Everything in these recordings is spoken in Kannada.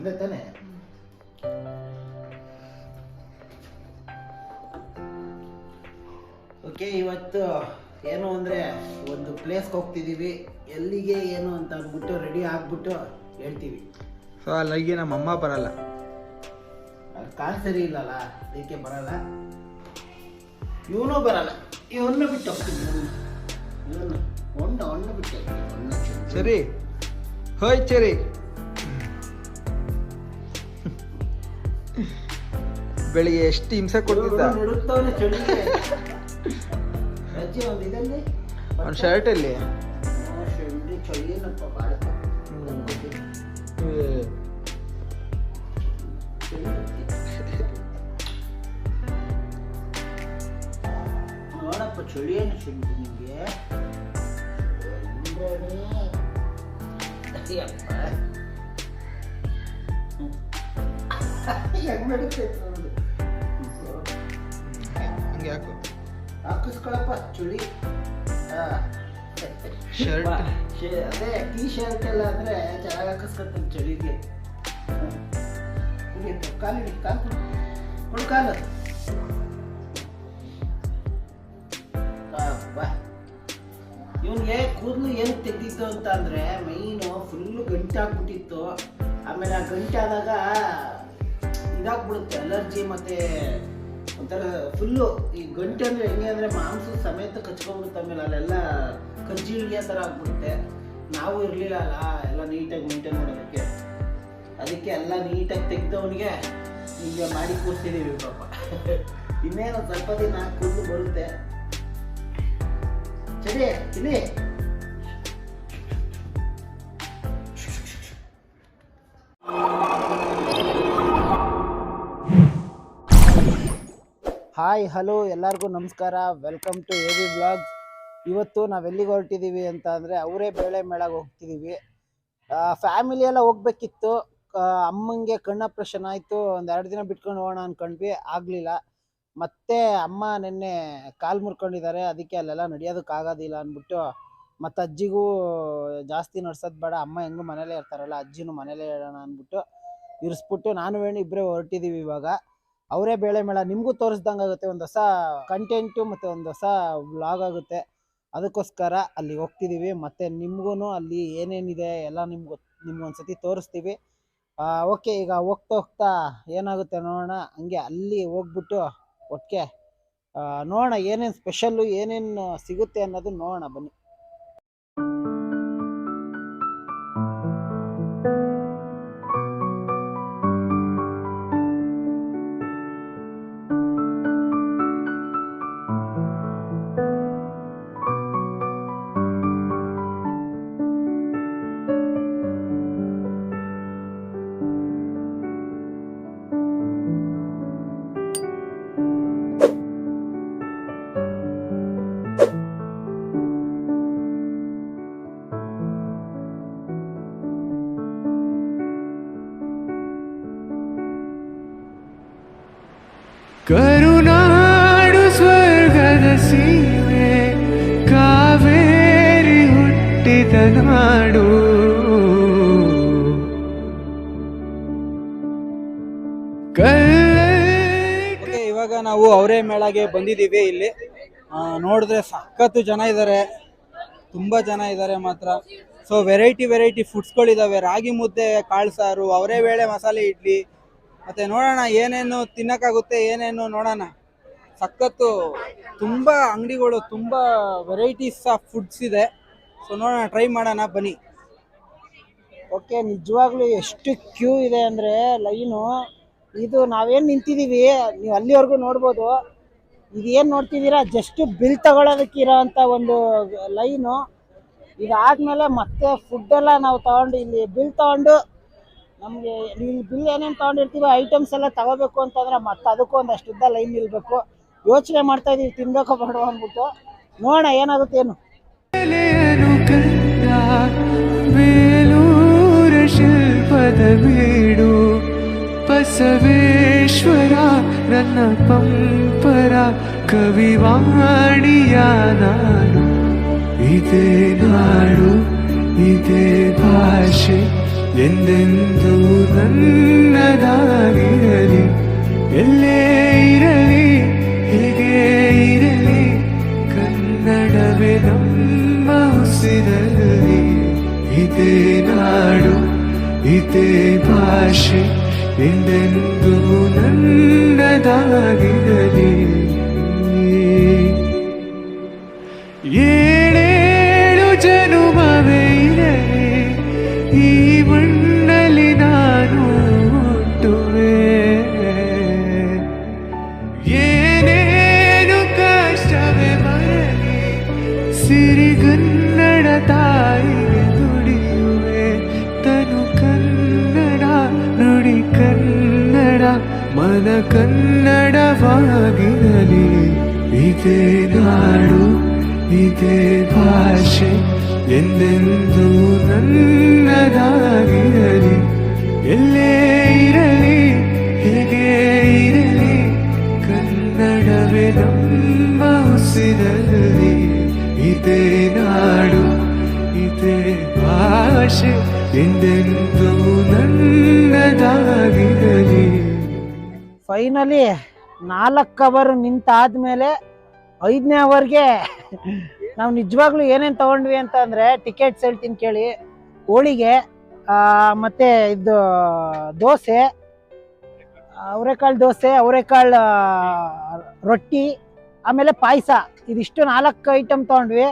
ಒಂದೇ ತಾನೆ? ಓಕೆ ಇವತ್ತು ಏನು ಅಂದರೆ ಒಂದು ಪ್ಲೇಸ್ಗೆ ಹೋಗ್ತಿದ್ದೀವಿ ಎಲ್ಲಿಗೆ ಏನು ಅಂತ ಅಂದ್ಬಿಟ್ಟು ರೆಡಿ ಆಗ್ಬಿಟ್ಟು ಹೇಳ್ತೀವಿ. ಸೊ ಅಲ್ಲಿಗೆ ನಮ್ಮ ಅಮ್ಮ ಬರಲ್ಲ. ಅದು ಕಾಲ್ ಸರಿ ಇಲ್ಲಲ್ಲ ಅದಕ್ಕೆ ಬರಲ್ಲ. ಇವನು ಬರಲ್ಲ. ಇವನ್ನ ಬಿಟ್ಟು ಹೋಗ್ತೀನಿ ಇವನು. ಹೊಣ್ಣ ಹೊಣ್ಣ ಬಿಟ್ಟು ಚೂರು. ಸರಿ. ಹೋಯ್ ಚರಿ. ಬೆಳಿಗ್ಗೆ ಎಷ್ಟು ಹಿಂಸೆ ಕೊಡ್ತಿದ್ದ ಇವ್ನು ನಡುಗ್ತವ್ನೆ ಚಳಿಗೆ ರಜ್ಜೆ ಒಂದು ಇದಲ್ಲಿ ಅವ್ನ ಶರ್ಟಲ್ಲಿ ಶೆಂಡಿ ಚಳಿನಪ್ಪ ಭಾಳ ನೋಡಪ್ಪ ಚಳಿ ಏನು ಶೆಂಡಿ ನಿಮಗೆ ಹೆಂಗ್ ನಡೀತೈತೆ ನೋಡು ಹಂಗೆ ಯಾಕೋ ಹಾಕಿಸ್ಕೊಳಪ್ಪ ಚುಳಿ Shirt. ಅದೇ ಟೀ ಶರ್ಟ್ ಎಲ್ಲ ಅಂದ್ರೆ ಚೆನ್ನಾಗಿ ಹಾಕಿಸ್ಕೊತಾನೆ ಚಳಿಗೆ ಕಾಲಿಡಿ ಕಾಲು ಕೊಡು. ಕಾಲು ಇವನಿಗೆ ಕೂದಲು ಏನು ತೆಗ್ದಿತ್ತು ಅಂತ ಅಂದ್ರೆ ಮೈನು ಫುಲ್ಲು ಗಂಟಾಗ್ಬಿಟ್ಟಿತ್ತು ಆಮೇಲೆ ಆ ಗಂಟಾದಾಗ ಆದಾಗ ಇದಾಗ್ಬಿಡುತ್ತೆ, ಅಲರ್ಜಿ ಮತ್ತೆ ಒಂಥರ ಫುಲ್ಲು ಈ ಗಂಟೆ ಅಂದ್ರೆ ಹೆಂಗೆ ಅಂದ್ರೆ ಮಾಂಸ ಸಮೇತ ಕಚ್ಕೊಂಡ್ಬಿಡುತ್ತೆ ಆಮೇಲೆ ಅಲ್ಲೆಲ್ಲ ಕಜ್ಜಿ ಇಳಿಯೋ ಥರ ಆಗ್ಬಿಡುತ್ತೆ. ನಾವು ಇರಲಿಲ್ಲ ಅಲ್ಲ, ಎಲ್ಲ ನೀಟಾಗಿ ಮೇಂಟೈನ್ ಮಾಡೋದಕ್ಕೆ. ಅದಕ್ಕೆ ಎಲ್ಲ ನೀಟಾಗಿ ತೆಗ್ದವನಿಗೆ ಹೀಗೆ ಮಾಡಿ ಕೂರಿಸಿದೀವಿ ಪಾಪ. ಇನ್ನೇನು ಸ್ವಲ್ಪ ದಿನ ಕೂದಲು ಬರುತ್ತೆ. ಸರಿ ಇಲ್ಲಿ ಹಾಯ್, ಹಲೋ, ಎಲ್ಲರಿಗೂ ನಮಸ್ಕಾರ. Welcome to a vlog ಇವತ್ತು ನಾವು ಎಲ್ಲಿಗೆ ಹೊರಟಿದ್ದೀವಿ ಅಂತ ಅಂದರೆ ಅವರೇ ಬೇಳೆ ಮೇಳಗೆ ಹೋಗ್ತಿದ್ದೀವಿ ಫ್ಯಾಮಿಲಿ ಎಲ್ಲ ಹೋಗ್ಬೇಕಿತ್ತು. ಅಮ್ಮಂಗೆ ಕಣ್ಣು ಆಪ್ರೇಷನ್ ಆಯಿತು. ಒಂದು ಎರಡು ದಿನ ಬಿಟ್ಕೊಂಡು ಹೋಗೋಣ ಅಂದ್ಕೊಂಡ್ವಿ ಆಗಲಿಲ್ಲ. ಮತ್ತೆ ಅಮ್ಮ ನಿನ್ನೆ ಕಾಲು ಮುರ್ಕೊಂಡಿದ್ದಾರೆ. ಅದಕ್ಕೆ ಅಲ್ಲೆಲ್ಲ ನಡೆಯೋದಕ್ಕಾಗೋದಿಲ್ಲ ಅಂದ್ಬಿಟ್ಟು ಮತ್ತು ಅಜ್ಜಿಗೂ ಜಾಸ್ತಿ ನಡ್ಸೋದು ಬೇಡ. ಅಮ್ಮ ಹೆಂಗೂ ಮನೇಲೇ ಇರ್ತಾರಲ್ಲ, ಅಜ್ಜಿನೂ ಮನೇಲೇ ಇರೋಣ ಅಂದ್ಬಿಟ್ಟು ಇರಿಸ್ಬಿಟ್ಟು ನಾನು ಹೇಳಿ ಇಬ್ಬರೇ ಹೊರಟಿದ್ದೀವಿ ಇವಾಗ. ಅವರೇ ಬೇಳೆ ಮೇಳ. ನಿಮಗೂ ತೋರಿಸ್ದಂಗೆ ಆಗುತ್ತೆ, ಒಂದು ಹೊಸ ಕಂಟೆಂಟು ಮತ್ತು ಒಂದು ಹೊಸ ವ್ಲಾಗ್ ಆಗುತ್ತೆ. ಅದಕ್ಕೋಸ್ಕರ ಅಲ್ಲಿ ಹೋಗ್ತಿದ್ದೀವಿ ಮತ್ತು ನಿಮಗೂ ಅಲ್ಲಿ ಏನೇನಿದೆ ಎಲ್ಲ ನಿಮ್ಗೆ ನಿಮ್ಗೆ ಒಂದ್ಸತಿ ತೋರಿಸ್ತೀವಿ. ಓಕೆ ಈಗ ಹೋಗ್ತಾ ಹೋಗ್ತಾ ಏನಾಗುತ್ತೆ ನೋಡೋಣ. ಹಂಗೆ ಅಲ್ಲಿ ಹೋಗ್ಬಿಟ್ಟು ಒಟ್ಟಿಗೆ ನೋಡೋಣ ಏನೇನು ಸ್ಪೆಷಲ್ಲು ಏನೇನು ಸಿಗುತ್ತೆ ಅನ್ನೋದು ನೋಡೋಣ ಬನ್ನಿ. ನಾಡು ಇವಾಗ ನಾವು ಅವರೇ ಮೇಳಗೆ ಬಂದಿದ್ದೀವಿ ಇಲ್ಲಿ. ನೋಡಿದ್ರೆ ಸಖತ್ತು ಜನ ಇದ್ದಾರೆ ತುಂಬ ಜನ ಇದ್ದಾರೆ ಮಾತ್ರ. ಸೊ ವೆರೈಟಿ ವೆರೈಟಿ ಫುಡ್ಸ್ಗಳಿದ್ದಾವೆ ರಾಗಿ ಮುದ್ದೆ ಕಾಳು ಸಾರು ಅವರೇ ಬೇಳೆ ಮಸಾಲೆ ಇಡ್ಲಿ. ಮತ್ತೆ ನೋಡೋಣ ಏನೇನು ತಿನ್ನಕ್ಕಾಗುತ್ತೆ ಏನೇನು ನೋಡೋಣ. ಸಖತ್ತು ತುಂಬ ಅಂಗಡಿಗಳು ತುಂಬ ವೆರೈಟೀಸ್ ಆಫ್ ಫುಡ್ಸ್ ಇದೆ. ಸೊ ನೋಡೋಣ ಟ್ರೈ ಮಾಡೋಣ ಬನ್ನಿ. ಓಕೆ ನಿಜವಾಗ್ಲೂ ಎಷ್ಟು ಕ್ಯೂ ಇದೆ ಅಂದರೆ ಲೈನು. ಇದು ನಾವೇನು ನಿಂತಿದ್ದೀವಿ ನೀವು ಅಲ್ಲಿವರೆಗೂ ನೋಡ್ಬೋದು. ಇದೇನು ನೋಡ್ತಿದ್ದೀರಾ? ಜಸ್ಟ್ ಬಿಲ್ ತಗೊಳ್ಳೋದಕ್ಕಿರೋ ಅಂಥ ಒಂದು ಲೈನು. ಇದಾದ್ಮೇಲೆ ಮತ್ತೆ ಫುಡ್ಡೆಲ್ಲ ನಾವು ತಗೊಂಡು ಇಲ್ಲಿ ಬಿಲ್ ತಗೊಂಡು ನಮಗೆ ಇಲ್ಲಿ ಬಿಲ್ ಏನೇನು ತಗೊಂಡಿರ್ತೀವಿ ಐಟಮ್ಸ್ ಎಲ್ಲ ತಗೋಬೇಕು ಅಂತಂದ್ರೆ ಮತ್ತೆ ಅದಕ್ಕೂ ಒಂದಷ್ಟು ಉದ್ದ ಲೈನ್ ನಿಲ್ಬೇಕು. ಯೋಚನೆ ಮಾಡ್ತಾ ಇದೀವಿ ತಿನ್ಬೇಕೋ ಬೇಡೋ ಅಂದ್ಬಿಟ್ಟು. ನೋಡೋಣ ಏನಾಗುತ್ತೆ ಏನು. ಬೇಲೂರ ಶಿಲ್ಪದ ಬೀಡು, ಬಸವೇಶ್ವರ, ನನ್ನ ಪಂಪರ ಕವಿವಾಣಿಯ ನಾನು. ಇದೇ ನಾಡು, ಇದೇ ಭಾಷೆ, ಎಂದೆಂದೂ ನನ್ನದಾಗಿರಲಿ? ಎಲ್ಲೇ ಇರಲಿ, ಹೇಗೆ ಇರಲಿ? ಕನ್ನಡವೇ ನಮ್ಮ ಇದೇ ನಾಡು ಇದೇ ಭಾಷೆ ಎಂದೆಂದು ನನ್ನದಾಗಿರಲಿ. ಏಳೇಳು ಜನುಮವೇ ಇದೇ ನಾಡು ಇದೇ ಭಾಷೆ ನನ್ನದಾಗಿರಲಿ. ಫೈನಲಿ ನಾಲ್ಕು ಅವರ್ ನಿಂತಾದ್ಮೇಲೆ ಐದನೇ ಅವರ್ಗೆ ನಾವು ನಿಜವಾಗ್ಲೂ ಏನೇನು ತಗೊಂಡ್ವಿ ಅಂತ ಅಂದ್ರೆ ಟಿಕೆಟ್ಸ್ ಹೇಳ್ತೀನಿ ಕೇಳಿ. ಹೋಳಿಗೆ ಆ, ಮತ್ತೆ ಇದು ದೋಸೆ ಅವರೆಕಾಳು ದೋಸೆ ಅವರೆಕಾಳು ರೊಟ್ಟಿ ಆಮೇಲೆ ಪಾಯಸ. ಇದಿಷ್ಟು ನಾಲ್ಕು ಐಟಮ್ ತಗೊಂಡ್ವಿ.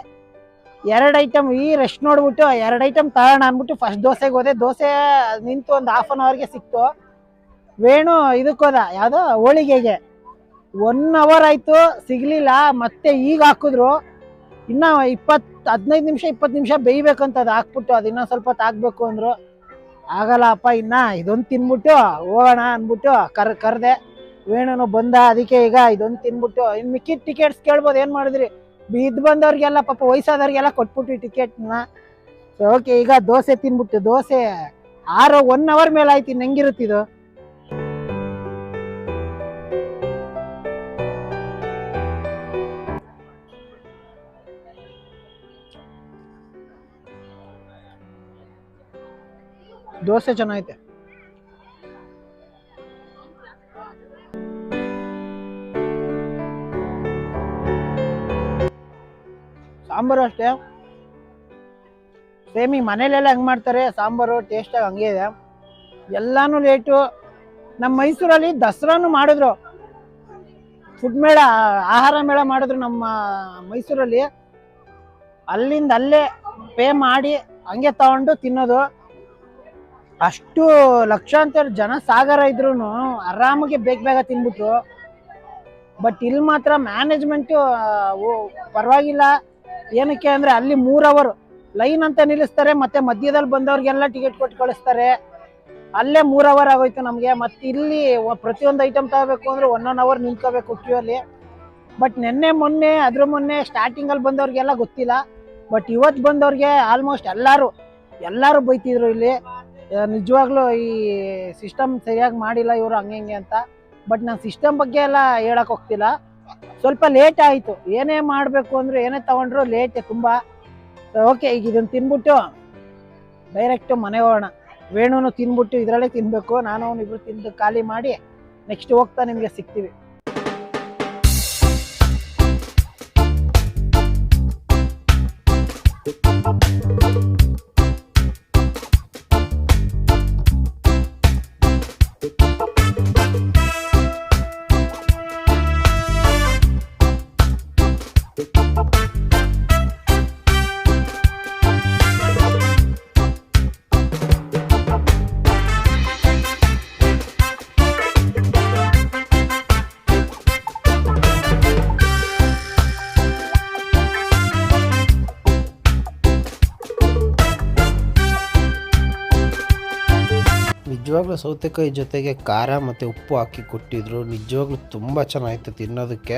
ಎರಡು ಐಟಮ್ ಈ ರೆಸ್ಟ್ ನೋಡ್ಬಿಟ್ಟು ಎರಡು ಐಟಮ್ ತಗೋಣ ಅಂದ್ಬಿಟ್ಟು ಫಸ್ಟ್ ದೋಸೆಗೆ ಹೋದೆ. ದೋಸೆ ನಿಂತು ಒಂದು ಹಾಫ್ ಅನ್ ಅವರ್ಗೆ ಸಿಕ್ತು. ವೇಣು ಇದಕ್ಕೆ ಹೋದ. ಯಾವುದೋ? ಹೋಳಿಗೆಗೆ. ಒನ್ ಅವರ್ ಆಯಿತು, ಸಿಗಲಿಲ್ಲ. ಮತ್ತೆ ಈಗ ಹಾಕಿದ್ರು. ಇನ್ನೂ ಇಪ್ಪತ್, ಹದಿನೈದು ನಿಮಿಷ, ಇಪ್ಪತ್ತು ನಿಮಿಷ ಬೇಯ್ಬೇಕಂತ ಅದು ಹಾಕ್ಬಿಟ್ಟು, ಅದು ಇನ್ನೊಂದು ಸ್ವಲ್ಪ ಅಂದರು ಅಂದ್ರು. ಆಗಲ್ಲ ಅಪ್ಪ ಇನ್ನ, ಇದೊಂದು ತಿನ್ಬಿಟ್ಟು ಹೋಗೋಣ ಅಂದ್ಬಿಟ್ಟು ಕರ್, ಕರ್ದೆ. ವೇಣುನು ಬಂದ, ಅದಕ್ಕೆ ಈಗ ಇದೊಂದು ತಿನ್ಬಿಟ್ಟು ಇನ್ನು ಮಿಕ್ಕಿದ ಟಿಕೆಟ್ಸ್ ಕೇಳ್ಬೋದು, ಏನು ಮಾಡಿದ್ರಿ? ಇದು ಬಂದವ್ರಿಗೆಲ್ಲ ಪಾಪ ವಯಸ್ಸಾದವ್ರಿಗೆಲ್ಲ ಕೊಟ್ಬಿಟ್ಟು ಟಿಕೆಟ್ನ ಓಕೆ ಈಗ ದೋಸೆ ತಿನ್ಬಿಟ್ಟು, ದೋಸೆ ಆರು ಒನ್ ಅವರ್ ಮೇಲೆ ಆಯ್ತು ಇನ್ನು ಹೆಂಗಿರುತ್ತಿದು ದೋಸೆ ಚೆನ್ನಾಗೈತೆ. ಸಾಂಬಾರು ಅಷ್ಟೇ. ಸೇಮ್ ಈಗ ಮನೇಲೆಲ್ಲ ಹೆಂಗೆ ಮಾಡ್ತಾರೆ, ಸಾಂಬಾರು ಟೇಸ್ಟಾಗಿ ಹಂಗೆ ಇದೆ. ಎಲ್ಲಾನು ಲೇಟು ನಮ್ಮ ಮೈಸೂರಲ್ಲಿ ದಸರಾನು ಮಾಡಿದ್ರು. ಫುಡ್ ಮೇಳ, ಆಹಾರ ಮೇಳ ಮಾಡಿದ್ರು ನಮ್ಮ ಮೈಸೂರಲ್ಲಿ. ಅಲ್ಲಿಂದ ಅಲ್ಲೇ ಪೇ ಮಾಡಿ ಹಂಗೆ ತಗೊಂಡು ತಿನ್ನೋದು. ಅಷ್ಟು ಲಕ್ಷಾಂತರ ಜನ ಸಾಗರ ಇದ್ರು ಆರಾಮಾಗಿ ಬೇಗ ಬೇಗ ತಿನ್ಬಿಟ್ರು. ಬಟ್ ಇಲ್ಲಿ ಮಾತ್ರ ಮ್ಯಾನೇಜ್ಮೆಂಟು ಪರವಾಗಿಲ್ಲ. ಏನಕ್ಕೆ ಅಂದ್ರೆ ಅಲ್ಲಿ ಮೂರ್ ಅವರ್ ಲೈನ್ ಅಂತ ನಿಲ್ಲಿಸ್ತಾರೆ, ಮತ್ತೆ ಮಧ್ಯದಲ್ಲಿ ಬಂದವ್ರಿಗೆಲ್ಲ ಟಿಕೆಟ್ ಕೊಟ್ಟು ಕಳಿಸ್ತಾರೆ. ಅಲ್ಲೇ ಮೂರ್ ಅವರ್ ಆಗೋಯ್ತು ನಮಗೆ. ಮತ್ತೆ ಇಲ್ಲಿ ಪ್ರತಿಯೊಂದು ಐಟಮ್ ತಗೋಬೇಕು ಅಂದ್ರೆ ಒನ್ ಒನ್ ಅವರ್ ನಿಂತ್ಕೋಬೇಕು ಕ್ಯೂ ಅಲ್ಲಿ. ಬಟ್ ನಿನ್ನೆ, ಮೊನ್ನೆ ಅದ್ರ ಮೊನ್ನೆ ಸ್ಟಾರ್ಟಿಂಗ್ ಅಲ್ಲಿ ಬಂದವ್ರಿಗೆಲ್ಲ ಗೊತ್ತಿಲ್ಲ. ಬಟ್ ಇವತ್ತು ಬಂದವ್ರಿಗೆ ಆಲ್ಮೋಸ್ಟ್ ಎಲ್ಲಾರು ಎಲ್ಲಾರು ಬೈತಿದ್ರು ಇಲ್ಲಿ. ನಿಜವಾಗ್ಲೂ ಈ ಸಿಸ್ಟಮ್ ಸರಿಯಾಗಿ ಮಾಡಿಲ್ಲ ಇವರು ಹಂಗೆ ಹಿಂಗೆ ಅಂತ. ಬಟ್ ನಾನು ಸಿಸ್ಟಮ್ ಬಗ್ಗೆ ಎಲ್ಲ ಹೇಳಕ್ ಹೋಗ್ತಿಲ್ಲ. ಸ್ವಲ್ಪ ಲೇಟ್ ಆಯಿತು. ಏನೇ ಮಾಡಬೇಕು ಅಂದ್ರೆ ಏನೇ ತಗೊಂಡ್ರು ಲೇಟ್ ತುಂಬಾ. ಓಕೆ ಈಗ ಇದನ್ನ ತಿನ್ಬಿಟ್ಟು ಡೈರೆಕ್ಟ್ ಮನೆ ಹೋಗೋಣ. ವೇಣುನು ತಿನ್ಬಿಟ್ಟು ಇದರಲ್ಲೇ ತಿನ್ಬೇಕು. ನಾನು ಅವ್ನು ಇಬ್ರು ತಿಂದು ಖಾಲಿ ಮಾಡಿ ನೆಕ್ಸ್ಟ್ ಹೋಗ್ತಾ ನಿಮಗೆ ಸಿಗ್ತೀವಿ. ನಿಜವಾಗ್ಲೂ ಸೌತೆಕಾಯಿ ಜೊತೆಗೆ ಖಾರ ಮತ್ತು ಉಪ್ಪು ಹಾಕಿ ಕೊಟ್ಟಿದ್ರು. ನಿಜವಾಗ್ಲೂ ತುಂಬ ಚೆನ್ನಾಗಿತ್ತು ತಿನ್ನೋದಕ್ಕೆ.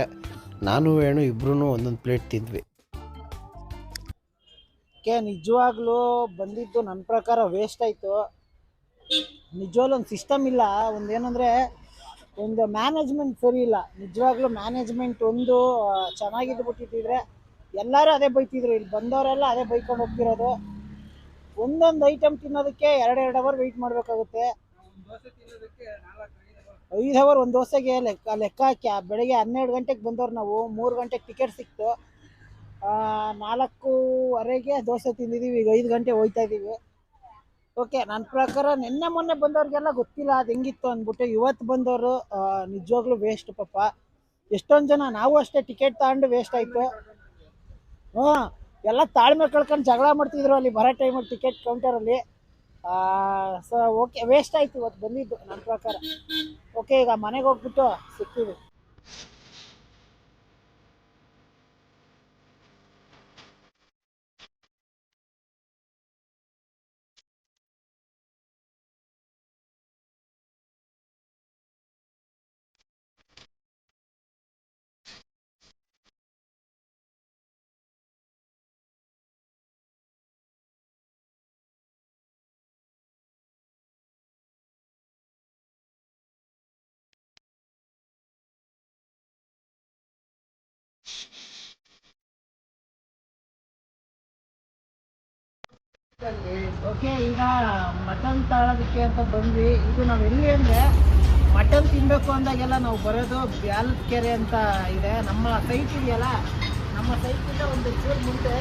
ನಾನು ಏನು ಇಬ್ರು ಒಂದೊಂದು ಪ್ಲೇಟ್ ತಿಂದ್ವಿ. ಕೆ, ನಿಜವಾಗ್ಲೂ ಬಂದಿದ್ದು ನನ್ನ ಪ್ರಕಾರ ವೇಸ್ಟ್ ಆಯಿತು. ನಿಜವಾಗ್ಲೂ ಒಂದು ಸಿಸ್ಟಮ್ ಇಲ್ಲ. ಒಂದು ಏನಂದರೆ, ಒಂದು ಮ್ಯಾನೇಜ್ಮೆಂಟ್ ಸರಿ ಇಲ್ಲ. ನಿಜವಾಗ್ಲೂ ಮ್ಯಾನೇಜ್ಮೆಂಟ್ ಒಂದು ಚೆನ್ನಾಗಿದ್ದು ಬಿಟ್ಟಿದ್ದಿದ್ರೆ ಎಲ್ಲರೂ ಅದೇ ಬೈತಿದ್ರು. ಇಲ್ಲಿ ಬಂದವರೆಲ್ಲ ಅದೇ ಬೈಕೊಂಡು ಹೋಗ್ತಿರೋದು. ಒಂದೊಂದು ಐಟಮ್ ತಿನ್ನೋದಕ್ಕೆ ಎರಡು ಎರಡು ಅವರ್ ವೆಯ್ಟ್ ಮಾಡಬೇಕಾಗುತ್ತೆ. ಐದು ಅವರ್ ಒಂದು ದೋಸೆಗೆ ಲೆಕ್ಕ ಲೆಕ್ಕ ಹಾಕಿ ಆ ಬೆಳಗ್ಗೆ ಹನ್ನೆರಡು ಗಂಟೆಗೆ ಬಂದವ್ರು ನಾವು ಮೂರು ಗಂಟೆಗೆ ಟಿಕೆಟ್ ಸಿಕ್ತು. ಆ, ನಾಲ್ಕೂವರೆಗೆ ದೋಸೆ ತಿಂದಿದ್ದೀವಿ ಈಗ ಐದು ಗಂಟೆ ಹೋಯ್ತಾ ಇದ್ದೀವಿ ಓಕೆ ನನ್ನ ಪ್ರಕಾರ ನಿನ್ನೆ ಮೊನ್ನೆ ಬಂದವ್ರಿಗೆಲ್ಲ ಗೊತ್ತಿಲ್ಲ ಅದು ಹೆಂಗಿತ್ತು ಅಂದ್ಬಿಟ್ಟು ಇವತ್ತು ಬಂದವರು ನಿಜವಾಗ್ಲೂ ವೇಸ್ಟ್ ಪಾಪ. ಎಷ್ಟೊಂದು ಜನ ನಾವು ಅಷ್ಟೇ ಟಿಕೆಟ್ ತಗೊಂಡು ವೇಸ್ಟ್ ಆಯಿತು. ಹ್ಞೂ ಎಲ್ಲ ತಾಳ್ಮೆ ಕಳ್ಕೊಂಡು ಜಗಳ ಮಾಡ್ತಿದ್ರು ಅಲ್ಲಿ ಬರೋ ಟೈಮಲ್ಲಿ ಟಿಕೆಟ್ ಕೌಂಟರಲ್ಲಿ ಸೊ ಓಕೆ ವೇಸ್ಟ್ ಆಯ್ತು ಇವತ್ತು ಬಂದಿದ್ದು ನನ್ನ ಪ್ರಕಾರ. ಓಕೆ ಈಗ ಮನೆಗೆ ಹೋಗ್ಬಿಟ್ಟು ಸಿಗ್ತೀವಿ ಓಕೆ ಈಗ ಮಟನ್ ತಾಳೋದಕ್ಕೆ ಅಂತ ಬಂದ್ವಿ. ಇದು ನಾವು ಎಲ್ಲಿ ಅಂದರೆ ಮಟನ್ ತಿನ್ನಬೇಕು ಅಂದಾಗೆಲ್ಲ ನಾವು ಬರೋದು ಬ್ಯಾಲದ ಕೆರೆ ಅಂತ ಇದೆ. ನಮ್ಮ ಸೈಟ್ ಇದೆಯಲ್ಲ, ನಮ್ಮ ಸೈಟಿಂದ ಒಂದು ಚೂರು ಮುಂದೆ.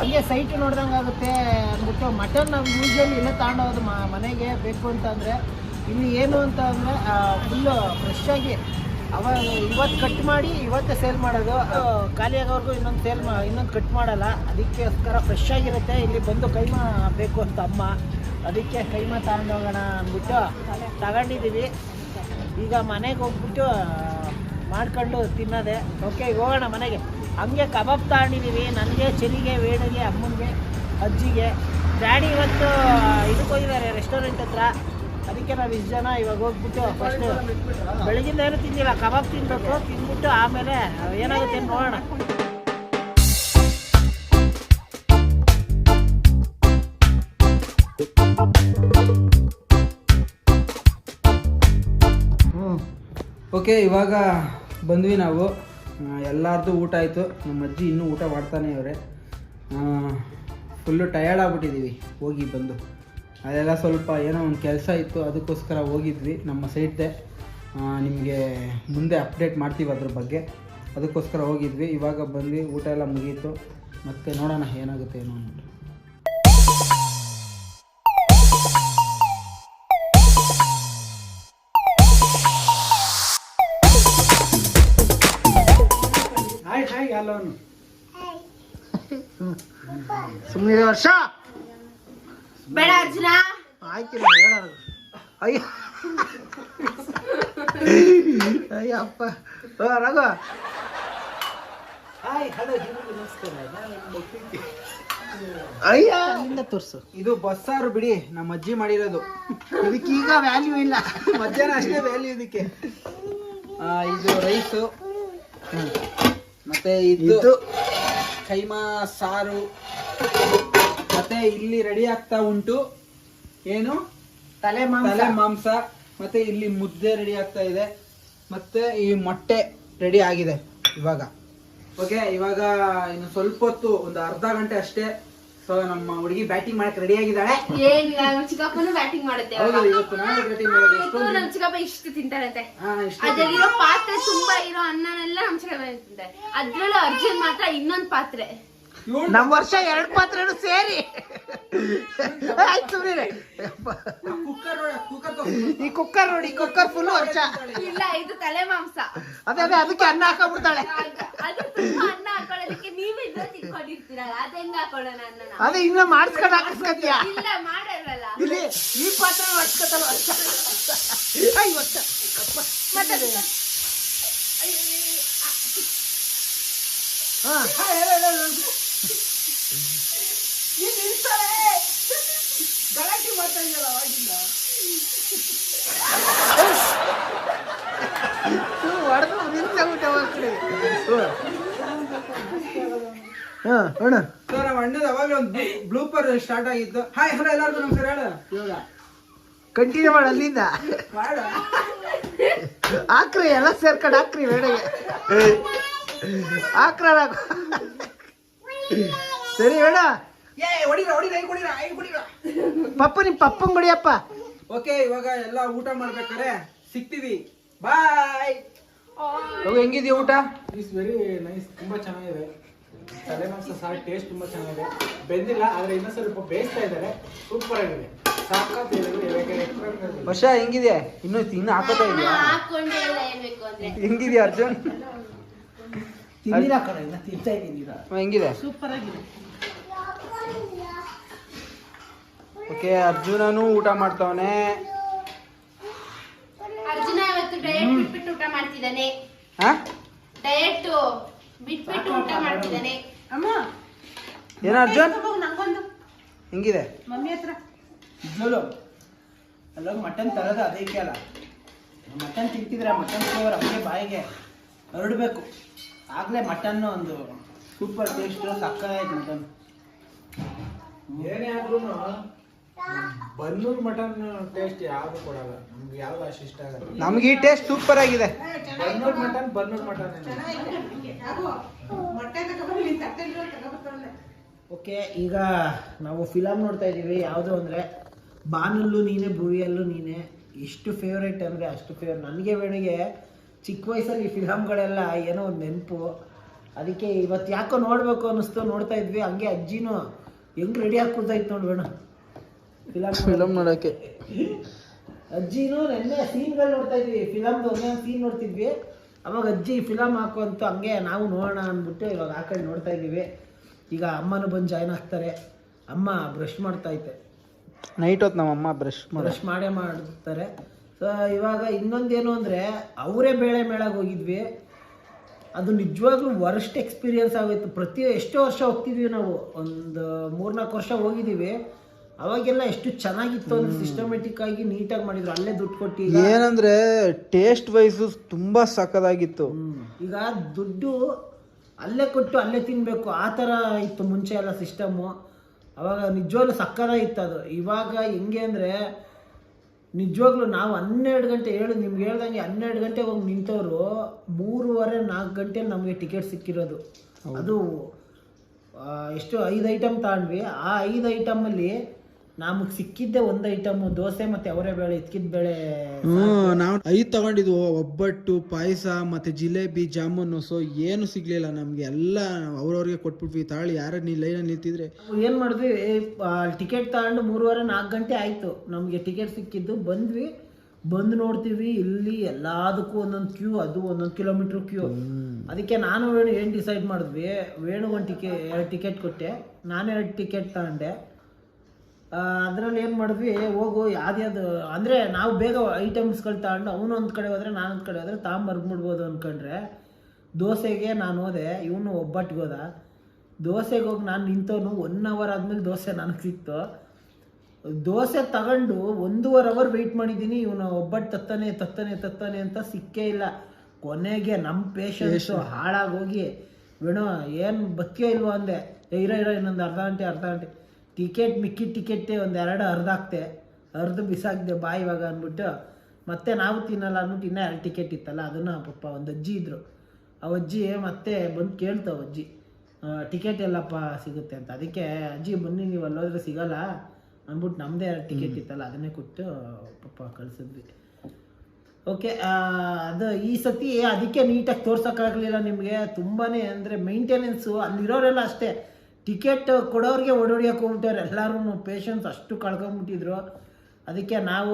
ಹಂಗೆ ಸೈಟ್ ನೋಡ್ದಂಗೆ ಆಗುತ್ತೆ. ಅಂದ್ಬಿಟ್ಟು ಮಟನ್ ನಾವು ಯೂಶಲಿ ಇಲ್ಲ ತಗೊಂಡೋದು ಮನೆಗೆ ಬೇಕು ಅಂತಂದರೆ ಇಲ್ಲಿ ಏನು ಅಂತ ಅಂದರೆ ಫುಲ್ಲು ಫ್ರೆಶ್ ಆಗಿ ಅವಾಗ ಇವತ್ತು ಕಟ್ ಮಾಡಿ, ಇವತ್ತೇ ಸೇಲ್ ಮಾಡೋದು. ಖಾಲಿ ಆಗೋವರೆಗೂ ಇನ್ನೊಂದು ಸೇಲ್ ಮಾ ಇನ್ನೊಂದು ಕಟ್ ಮಾಡಲ್ಲ. ಅದಕ್ಕೋಸ್ಕರ ಫ್ರೆಶ್ ಆಗಿರುತ್ತೆ. ಇಲ್ಲಿ ಬಂದು ಕೈಮಾ ಬೇಕು ಅಂತ ಅಮ್ಮ. ಅದಕ್ಕೆ ಕೈಮಾ ತಗೊಂಡೋಗೋಣ ಅಂದ್ಬಿಟ್ಟು ತಗೊಂಡಿದ್ದೀವಿ. ಈಗ ಮನೆಗೆ ಹೋಗ್ಬಿಟ್ಟು ಮಾಡ್ಕೊಂಡು ತಿನ್ನೋದೆ. ಓಕೆ ಈಗ ಹೋಗೋಣ ಮನೆಗೆ. ಹಂಗೆ ಕಬಾಬ್ ತಗೊಂಡಿದ್ದೀವಿ. ನನಗೆ ಚೆರಿಗೆ ವೇಣಿಗೆ, ಅಮ್ಮನಿಗೆ, ಅಜ್ಜಿಗೆ. ಡ್ಯಾಡಿ ಇವತ್ತು ಇದಕ್ಕೆ ಹೋಗಿದ್ದಾರೆ ರೆಸ್ಟೋರೆಂಟ್ ಹತ್ರ. ಅದಕ್ಕೆ ನಾವು ಇಷ್ಟು ಜನ ಇವಾಗ ಹೋಗ್ಬಿಟ್ಟು ಫಸ್ಟ್ ಬೆಳಗಿಂದ ಏನು ತಿಂದಿಲ್ಲ, ಕಬಾಬ್ ತಿನ್ಬೇಕು ತಿಂದ್ಬಿಟ್ಟು ಆಮೇಲೆ ಏನಾಗುತ್ತೆ ನೋಡೋಣ. ಓಕೆ ಇವಾಗ ಬಂದ್ವಿ ನಾವು. ಎಲ್ಲರದ್ದು ಊಟ ಆಯಿತು. ನಮ್ಮ ಅಜ್ಜಿ ಇನ್ನೂ ಊಟ ಮಾಡ್ತಾನೆ ಅವರೇ ಫುಲ್ಲು ಟಯರ್ಡ್ ಆಗ್ಬಿಟ್ಟಿದ್ದೀವಿ ಹೋಗಿ ಬಂದು. ಅದೆಲ್ಲ ಸ್ವಲ್ಪ ಏನೋ ಒಂದು ಕೆಲಸ ಇತ್ತು ಅದಕ್ಕೋಸ್ಕರ ಹೋಗಿದ್ವಿ. ನಮ್ಮ ಸೈಟ್ದೆ ನಿಮಗೆ ಮುಂದೆ ಅಪ್ಡೇಟ್ ಮಾಡ್ತೀವಿ ಅದ್ರ ಬಗ್ಗೆ. ಅದಕ್ಕೋಸ್ಕರ ಹೋಗಿದ್ವಿ. ಇವಾಗ ಬಂದ್ವಿ ಊಟ ಎಲ್ಲ ಮುಗೀತು. ಮತ್ತೆ ನೋಡೋಣ ಏನಾಗುತ್ತೆ ಏನೋ ಅಂದ್ಬಿಟ್ಟು. ಹಾಯ್ ಹಾಯ್ ಅಲ್ಲವನು ಸುಮ್ಮನೆ ವರ್ಷ ಬೇಡ ಅರ್ಜುನ. ಅಯ್ಯ. ಅಯ್ಯಪ್ಪ ಓ ರಘು ಹಾಯ್ ಹಲೋ ನಮಸ್ಕಾರ. ಅಯ್ಯ. ಅಲ್ಲಿಂದ ತೋರಿಸು. ಇದು ಬಸ್ಸಾರು ಬಿಡಿ ನಮ್ಮ ಅಜ್ಜಿ ಮಾಡಿರೋದು. ಈಗ ವ್ಯಾಲ್ಯೂ ಇಲ್ಲ. ಮಧ್ಯಾಹ್ನ ಅಷ್ಟೇ ವ್ಯಾಲ್ಯೂ ಇದಕ್ಕೆ. ಆ, ಇದು ರೈಸು ಮತ್ತೆ ಇದು ಇದು. ಕೈಮಾ ಸಾರು. ಮತ್ತೆ ಇಲ್ಲಿ ರೆಡಿ ಆಗ್ತಾ ಉಂಟು. ಏನು? ತಲೆ ತಲೆ ಮಾಂಸ. ಮತ್ತೆ ಇಲ್ಲಿ ಮುದ್ದೆ ರೆಡಿ ಆಗ್ತಾ ಇದೆ. ಮತ್ತೆ ಈ ಮೊಟ್ಟೆ ರೆಡಿ ಆಗಿದೆ ಇವಾಗ. ಓಕೆ ಇವಾಗ ಇನ್ನು ಸ್ವಲ್ಪ ಹೊತ್ತು ಒಂದು ಅರ್ಧ ಗಂಟೆ ಅಷ್ಟೇ. ಸೊ ನಮ್ಮ ಹುಡುಗಿ ಬ್ಯಾಟಿಂಗ್ ಮಾಡಕ್ ರೆಡಿ ಆಗಿದ್ದಾಳೆ. ಏನಿಲ್ಲ ಚಿಕ್ಕಪ್ಪನು ಬ್ಯಾಟಿಂಗ್ ಮಾಡುತ್ತೆ ಹೌದು ಇವತ್ತು ನಾಳೆ ಬ್ಯಾಟಿಂಗ್ ಮಾಡೋದು. ಇವತ್ತು ಎಷ್ಟೊಂದು ಚಿಕ್ಕಪ್ಪ ಇಷ್ಟು ತಿಂತಾರಂತೆ ಅದರಲ್ಲಿರೋ ಪಾತ್ರೆ ತುಂಬಾ ಇರೋ ಅನ್ನನೆಲ್ಲ ನಮ್ ಚಿಕ್ಕಪ್ಪ ತಿಂತಾರೆ ಅದ್ರಲ್ಲೂ ಅರ್ಜುನ್ ಮಾತ್ರ ಇನ್ನೊಂದ್ ಪಾತ್ರೆ. ಇವ್ಳು ನಮ್ ವರ್ಷ ಎರಡು ಪಾತ್ರೆನು ಸೇರಿ. ಆಯ್ತು ಈ ಕುಕ್ಕರ್ ನೋಡಿ ಕುಕ್ಕರ್ ಫುಲ್ ವರ್ಷ. ಇಲ್ಲ ಇದು ತಲೆ ಮಾಂಸ. ಅದೇ ಅದೇ ಅದಕ್ಕೆ ಅನ್ನ ಹಾಕೊಂಡ್ಬಿಡ್ತಾಳೆ ಅದು ತುಂಬಾ ಅನ್ನ ಹಾಕೊಳ್ಳೋದಕ್ಕೆ ನೀವೇ ತಿನ್ಕೊಂಡಿರ್ತೀರಲ್ಲ ಅದ್ ಹಾಕೊಳ್ಳೋಣ ಇನ್ನ ಮಾಡಿಸ್ಕೊಂಡು ಹಾಕಿಸ್ಕತ್ತೀಯ ಇಲ್ಲ ಮಾಡಲ್ವಲ್ಲ. ಇಲ್ಲಿ ಈ ಪಾತ್ರೆ ಹೊಡ್ಸ್ಕೊತಲ್ಲ ವರ್ಷ. ಐ ವರ್ಷ ಮತ್ತೆ ಗಲಾಟೆ ಮಾಡ್ತಾ ಇದೆಯಲ್ಲ ಅವಾಗಿಂದ ಹೊಡೆದು ನಿಲ್ಸಬಿಟ್ಟೆ ಮಕ್ಕಳಿಗೆ ಹಾ ಅಣ್ಣ ನಮ್ಮ ಅಣ್ಣದ ಅವಾಗ ಒಂದು ಬ್ಲೂಪರ್ ಸ್ಟಾರ್ಟ್ ಆಗಿತ್ತು ಹಾಯ್ ಹಲೋ ಎಲ್ಲರಿಗೂ ನಮಸ್ಕಾರ ಹೇಳು ಇವಾಗ ಕಂಟಿನ್ಯೂ ಮಾಡ ಅಲ್ಲಿಂದ ಮಾಡು ಹಾಕ್ರಿ ಎಲ್ಲ ಸೇರ್ಕೊಂಡು ಹಾಕ್ರಿ ಬೇಡಗೆ ಹಾಕ್ರ ಸರಿ ಬೇಡ ಪಪ್ಪ ನಿಮ್ ಪಪ್ಪಂಗ್ ಬಿಡಿಯಪ್ಪ ಓಕೆ ಇವಾಗ ಎಲ್ಲ ಊಟ ಮಾಡ್ಬೇಕಾರೆ ಸಿಗ್ತೀವಿ. ಬಾಯ್. ಹೆಂಗಿದೆಯಾ ಊಟ? ಇಸ್ ವೆರಿ ನೈಸ್ ತುಂಬಾ ಚೆನ್ನಾಗಿದೆ. ತಲೆಮಾಂಸ ಸಾರು ಟೇಸ್ಟ್ ತುಂಬಾ ಚೆನ್ನಾಗಿದೆ. ಬೆಂದಿಲ್ಲ ಆದ್ರೆ ಇನ್ನೂ ಸ್ವಲ್ಪ ಬೇಯಿಸ್ತಾ ಇದ್ದಾರೆ. ಸೂಪರ್ ಆಗಿದೆ. ವರ್ಷ ಹೆಂಗಿದೆ ಇನ್ನು ಇನ್ನು ಹಾಕೋತಾ ಇದೆಯಾ? ಹಾಕೊಂಡೆ ಎಲ್ಲ ಹೇಳ್ಬೇಕು ಅಂದ್ರೆ. ಹೆಂಗಿದ್ಯಾ ಅರ್ಜುನ್? ಹೆಂಗಿದೆ? ಸೂಪರ್ ಆಗಿದೆ. ಓಕೆ ಅರ್ಜುನನು ಊಟ ಮಾಡ್ತಾವನೆ. ಅರ್ಜುನ ಇವತ್ತು ಡಯಟ್ ಬಿಟ್ಬಿಟ್ಟು ಊಟ ಮಾಡ್ತಿದ್ದಾನೆ. ಹಾ ಡಯಟ್ ಬಿಟ್ಬಿಟ್ಟು ಊಟ ಮಾಡ್ತಿದ್ದಾನೆ. ಏನ ಅರ್ಜುನ್? ಹೆಂಗಿದೆ? ನಿಜವಲ್ಲೂ ಅಲ್ಲೋಗ ಮಟನ್ ತರೋದು ಅದಕ್ಕೆ ಅಲ್ಲ. ಮಟನ್ ತಿಂತಿದ್ರೆ ಮಟನ್ ಫ್ಲೇವರ್ ಅಮ್ಮ ಬಾಯಿಗೆ ಹರಡಬೇಕು. ಆಗ್ಲೇ ಮಟನ್ ಒಂದು ಸೂಪರ್ ಟೇಸ್ಟು ಆಯ್ತು ಮಟನ್ ಏನೇ ಆದ್ರೂ ಬನ್ನೂರ್ ಮಟನ್ ಟೇಸ್ಟ್ ಯಾವ್ದು ಕೊಡಲ್ಲ. ನಮ್ಗೆ ಯಾವ್ದು ಅಷ್ಟು ಇಷ್ಟ ಆಗಲ್ಲ. ನಮ್ಗೆ ಈ ಟೇಸ್ಟ್ ಸೂಪರ್ ಆಗಿದೆ. Bannur mutton Bannur mutton okay ಈಗ ನಾವು ಫಿಲಮ್ ನೋಡ್ತಾ ಇದ್ದೀವಿ. ಯಾವುದು ಅಂದರೆ ಬಾನಲ್ಲೂ ನೀನೆ ಭುವಿಯಲ್ಲೂ ನೀನೆ. ಎಷ್ಟು ಫೇವ್ರೇಟ್ ಅಂದರೆ ಅಷ್ಟು ಫೇವ್ರೇಟ್ ನನಗೆ ಬೆಳಿಗ್ಗೆ ಚಿಕ್ಕ ವಯಸ್ಸಲ್ಲಿ ಈ ಫಿಲಮ್ಗಳೆಲ್ಲ ಏನೋ ಒಂದು ನೆನಪು. ಅದಕ್ಕೆ ಇವತ್ತು ಯಾಕೋ ನೋಡಬೇಕು ಅನ್ನಿಸ್ತು ನೋಡ್ತಾ ಇದ್ವಿ. ಹಂಗೆ ಅಜ್ಜಿನೂ ಹೆಂಗೆ ರೆಡಿ ಆಗಿ ಕೂತಾಯ್ತು ನೋಡ್ಬೇಡ ಫಿಲಮ್ ಫಿಲಮ್ ನೋಡೋಕ್ಕೆ ಅಜ್ಜಿನೂ ನೆನ್ನೆ ಸೀನ್ಗಳು ನೋಡ್ತಾ ಇದ್ವಿ. ಫಿಲಮ್ದು ಒಂದೊಂದು ಸೀನ್ ನೋಡ್ತಿದ್ವಿ. ಅವಾಗ ಅಜ್ಜಿ ಫಿಲಮ್ ಹಾಕೋ ಅಂತ ಹಂಗೆ ನಾವು ನೋಡೋಣ ಅಂದ್ಬಿಟ್ಟು ಇವಾಗ ಹಾಕೊಂಡು ನೋಡ್ತಾ ಇದ್ದೀವಿ. ಈಗ ಅಮ್ಮನೂ ಬಂದು ಜಾಯ್ನ್ ಆಗ್ತಾರೆ. ಅಮ್ಮ ಬ್ರಷ್ ಮಾಡ್ತಾ ಐತೆ ನೈಟ್ ಹೊತ್ತು ನಮ್ಮ ಅಮ್ಮ ಬ್ರಷ್ ಬ್ರಷ್ ಮಾಡೇ ಮಾಡ್ತಾರೆ. ಸೊ ಇವಾಗ ಇನ್ನೊಂದೇನು ಅಂದರೆ ಅವರೇ ಬೇಳೆ ಮೇಳಗೆ ಹೋಗಿದ್ವಿ. ಅದು ನಿಜವಾಗ್ಲೂ ವರ್ಸ್ಟ್ ಎಕ್ಸ್ಪೀರಿಯನ್ಸ್ ಆಗೋಯ್ತು. ಪ್ರತಿ ಎಷ್ಟೋ ವರ್ಷ ಹೋಗ್ತಿದ್ವಿ ನಾವು. ಒಂದು ಮೂರ್ನಾಲ್ಕು ವರ್ಷ ಹೋಗಿದ್ದೀವಿ. ಅವಾಗೆಲ್ಲ ಎಷ್ಟು ಚೆನ್ನಾಗಿತ್ತು ಅಂದ್ರೆ ಸಿಸ್ಟಮೆಟಿಕ್ ಆಗಿ ನೀಟಾಗಿ ಮಾಡಿದ್ರು. ಅಲ್ಲೇ ದುಡ್ಡು ಕೊಟ್ಟು ಏನಂದ್ರೆ ಟೇಸ್ಟ್ ವೈಸ್ ತುಂಬಾ ಸಕ್ಕದಾಗಿತ್ತು ಈಗ ದುಡ್ಡು ಅಲ್ಲೇ ಕೊಟ್ಟು ಅಲ್ಲೇ ತಿನ್ಬೇಕು. ಆ ಥರ ಇತ್ತು ಮುಂಚೆ ಎಲ್ಲ ಸಿಸ್ಟಮು ಅವಾಗ ನಿಜವಾಗ್ಲೂ ಸಕ್ಕದಾಗಿತ್ತು ಅದು. ಇವಾಗ ಹೆಂಗೆ ಅಂದರೆ ನಿಜವಾಗ್ಲೂ ನಾವು ಹನ್ನೆರಡು ಗಂಟೆ ಹೇಳು ನಿಮ್ಗೆ ಹೇಳ್ದಂಗೆ ಹನ್ನೆರಡು ಗಂಟೆಗೆ ಹೋಗಿ ನಿಂತವರು ಮೂರುವರೆ ನಾಲ್ಕು ಗಂಟೆ ನಮಗೆ ಟಿಕೆಟ್ ಸಿಕ್ಕಿರೋದು. ಅದು ಎಷ್ಟು ಐದು ಐಟಮ್ ತಗೊಂಡ್ವಿ. ಆ ಐದು ಐಟಮಲ್ಲಿ ನಮಗೆ ಸಿಕ್ಕಿದ್ದೆ ಒಂದು ಐಟಮ್ ದೋಸೆ ಮತ್ತೆ ಅವರೇ ಬೇಳೆ ಇದ್ಕಿದ ಬೇಳೆ ಹ್ಮ್ ನಾವು ಐದು ತಗೊಂಡಿದ್ವು ಒಬ್ಬಟ್ಟು ಪಾಯಸ ಮತ್ತೆ ಜಿಲೇಬಿ ಜಾಮೂನು. ಸೊ ಏನು ಸಿಗ್ಲಿಲ್ಲ ನಮ್ಗೆ. ಎಲ್ಲ ಅವ್ರವ್ರಿಗೆ ಕೊಟ್ಬಿಟ್ವಿ. ತಾಳಿ ಯಾರ ನೀ ಲೈನಲ್ಲಿ ನಿಂತಿದ್ರೆ. ಏನ್ ಮಾಡಿದ್ವಿ ಟಿಕೆಟ್ ತಗೊಂಡು ಮೂರುವರೆ ನಾಲ್ಕು ಗಂಟೆ ಆಯ್ತು. ನಮ್ಗೆ ಟಿಕೆಟ್ ಸಿಕ್ಕಿದ್ದು. ಬಂದ್ವಿ. ಬಂದು ನೋಡ್ತೀವಿ. ಇಲ್ಲಿ ಎಲ್ಲದಕ್ಕೂ ಒಂದೊಂದು ಕ್ಯೂ ಅದು ಒಂದೊಂದು ಕಿಲೋಮೀಟರ್ ಕ್ಯೂ ಅದಕ್ಕೆ ನಾನು ವೇಣು ಏನು ಡಿಸೈಡ್ ಮಾಡಿದ್ವಿ ವೇಣು ಒಂದು ಟಿಕೆ ಎರಡು ಟಿಕೆಟ್ ಕೊಟ್ಟೆ. ನಾನು ಎರಡು ಟಿಕೆಟ್ ತಗೊಂಡೆ. ಅದರಲ್ಲಿ ಏನು ಮಾಡಿದ್ವಿ ಹೋಗು ಯಾವ್ದ್ಯಾವ್ದು ಅಂದರೆ ನಾವು ಬೇಗ ಐಟಮ್ಸ್ಗಳು ತಗೊಂಡು ಅವನು ಒಂದು ಕಡೆ ಹೋದರೆ ನಾನು ಒಂದು ಕಡೆ ಹೋದರೆ ತಾಂಬರ್ಬಿಡ್ಬೋದು ಅಂದ್ಕೊಂಡ್ರೆ ದೋಸೆಗೆ ನಾನು ಹೋದೆ ಇವನು ಒಬ್ಬಟ್ಟಿಗೆ ಹೋದ. ದೋಸೆಗೆ ಹೋಗಿ ನಾನು ನಿಂತವನು ಒನ್ ಅವರ್ ಆದಮೇಲೆ ದೋಸೆ ನನಗೆ ಸಿಕ್ತು. ದೋಸೆ ತಗೊಂಡು ಒಂದೂವರೆ ಅವರ್ ವೆಯ್ಟ್ ಮಾಡಿದ್ದೀನಿ ಇವನು ಒಬ್ಬಟ್ಟು ತತ್ತಾನೆ ತತ್ತಾನೆ ತತ್ತಾನೆ ಅಂತ ಸಿಕ್ಕೇ ಇಲ್ಲ. ಕೊನೆಗೆ ನಮ್ಮ ಪೇಷನ್ಸು ಹಾಳಾಗೋಗಿ ವೇಣು ಏನು ಬದುಕೇ ಇಲ್ವೋ ಅಂದೆ. ಇರೋ ಇರೋ ಇನ್ನೊಂದು ಅರ್ಧ ಗಂಟೆ ಅರ್ಧ ಗಂಟೆ. ಟಿಕೆಟ್ ಮಿಕ್ಕಿ ಟಿಕೆಟ್ ಒಂದು ಎರಡು ಅರ್ಧಾಕ್ತೆ ಅರ್ಧ ಬಿಸಾಕ್ದೆ ಬಾ ಇವಾಗ ಅಂದ್ಬಿಟ್ಟು ಮತ್ತೆ ನಾವು ತಿನ್ನಲ್ಲ ಅಂದ್ಬಿಟ್ಟು ಇನ್ನೂ ಎರಡು ಟಿಕೆಟ್ ಇತ್ತಲ್ಲ ಅದನ್ನು ಪಪ್ಪ ಒಂದು ಅಜ್ಜಿ ಇದ್ದರು ಆ ಅಜ್ಜಿ ಮತ್ತೆ ಬಂದು ಕೇಳ್ತಾವ ಅಜ್ಜಿ. ಟಿಕೆಟ್ ಎಲ್ಲಪ್ಪ ಸಿಗುತ್ತೆ ಅಂತ. ಅದಕ್ಕೆ ಅಜ್ಜಿ ಬನ್ನಿ ನೀವು ಅಲ್ಲೋದ್ರೆ ಸಿಗಲ್ಲ ಅಂದ್ಬಿಟ್ಟು ನಮ್ಮದೇ ಎರಡು ಟಿಕೆಟ್ ಇತ್ತಲ್ಲ ಅದನ್ನೇ ಕೊಟ್ಟು ಪಪ್ಪ ಕಳಿಸಿದ್ವಿ. ಓಕೆ ಅದು ಈ ಸತಿ ಅದಕ್ಕೆ ನೀಟಾಗಿ ತೋರ್ಸೋಕ್ಕಾಗಲಿಲ್ಲ ನಿಮಗೆ. ತುಂಬಾ ಅಂದರೆ ಮೈಂಟೆನೆನ್ಸು ಅಲ್ಲಿರೋರೆಲ್ಲ ಅಷ್ಟೇ. ಟಿಕೆಟ್ ಕೊಡೋರಿಗೆ ಓಡೋಡಿಯೋಕೆ ಹೋಗ್ಬಿಟ್ಟವ್ರು ಎಲ್ಲರೂ ಪೇಷನ್ಸ್ ಅಷ್ಟು ಕಳ್ಕೊಂಬಿಟ್ಟಿದ್ರು. ಅದಕ್ಕೆ ನಾವು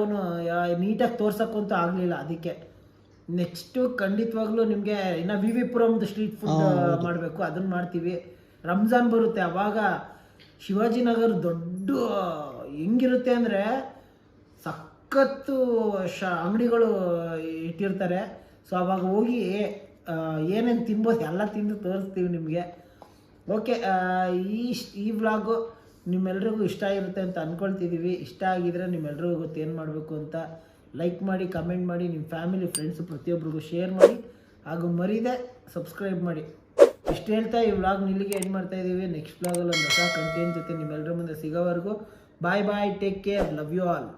ನೀಟಾಗಿ ತೋರ್ಸೋಕ್ಕಂತೂ ಆಗಲಿಲ್ಲ ಅದಕ್ಕೆ. ನೆಕ್ಸ್ಟು ಖಂಡಿತವಾಗ್ಲೂ ನಿಮಗೆ ಇನ್ನು ವಿ ವಿ ಪುರಮ್ದು ಸ್ಟ್ರೀಟ್ ಫುಡ್ ಮಾಡಬೇಕು. ಅದನ್ನು ಮಾಡ್ತೀವಿ. ರಂಜಾನ್ ಬರುತ್ತೆ. ಅವಾಗ ಶಿವಾಜಿನಗರ್ ದೊಡ್ಡ ಹೆಂಗಿರುತ್ತೆ ಅಂದರೆ ಸಖತ್ತು ಶ ಅಂಗಡಿಗಳು ಇಟ್ಟಿರ್ತಾರೆ. ಸೊ ಅವಾಗ ಹೋಗಿ ಏನೇನು ತಿನ್ಬೋದು ಎಲ್ಲ ತಿಂದು ತೋರಿಸ್ತೀವಿ ನಿಮಗೆ. ಓಕೆ ಈ ಈ ವ್ಲಾಗು ನಿಮ್ಮೆಲ್ರಿಗೂ ಇಷ್ಟ ಆಗಿರುತ್ತೆ ಅಂತ ಅಂದ್ಕೊಳ್ತಿದ್ದೀವಿ ಇಷ್ಟ ಆಗಿದ್ರೆ ನಿಮ್ಮೆಲ್ರಿಗೂ ಗೊತ್ತು ಏನು ಮಾಡಬೇಕು ಅಂತ ಲೈಕ್ ಮಾಡಿ ಕಮೆಂಟ್ ಮಾಡಿ ನಿಮ್ಮ ಫ್ಯಾಮಿಲಿ ಫ್ರೆಂಡ್ಸು ಪ್ರತಿಯೊಬ್ಬರಿಗೂ ಶೇರ್ ಮಾಡಿ ಹಾಗೂ ಮರೀದೆ ಸಬ್ಸ್ಕ್ರೈಬ್ ಮಾಡಿ. ಇಷ್ಟು ಹೇಳ್ತಾ ಈ ವ್ಲಾಗ್ ನಿಲ್ಲಿಗೆ ಎಂಡ್ ಮಾಡ್ತಾ ಇದ್ದೀವಿ ನೆಕ್ಸ್ಟ್ ವ್ಲಾಗಲ್ಲಿ ಒಂದು ಹೊಸ ಕಂಟೆಂಟ್ ಜೊತೆ ನಿಮ್ಮೆಲ್ಲರ ಮುಂದೆ ಸಿಗೋವರೆಗೂ bye bye take care love you all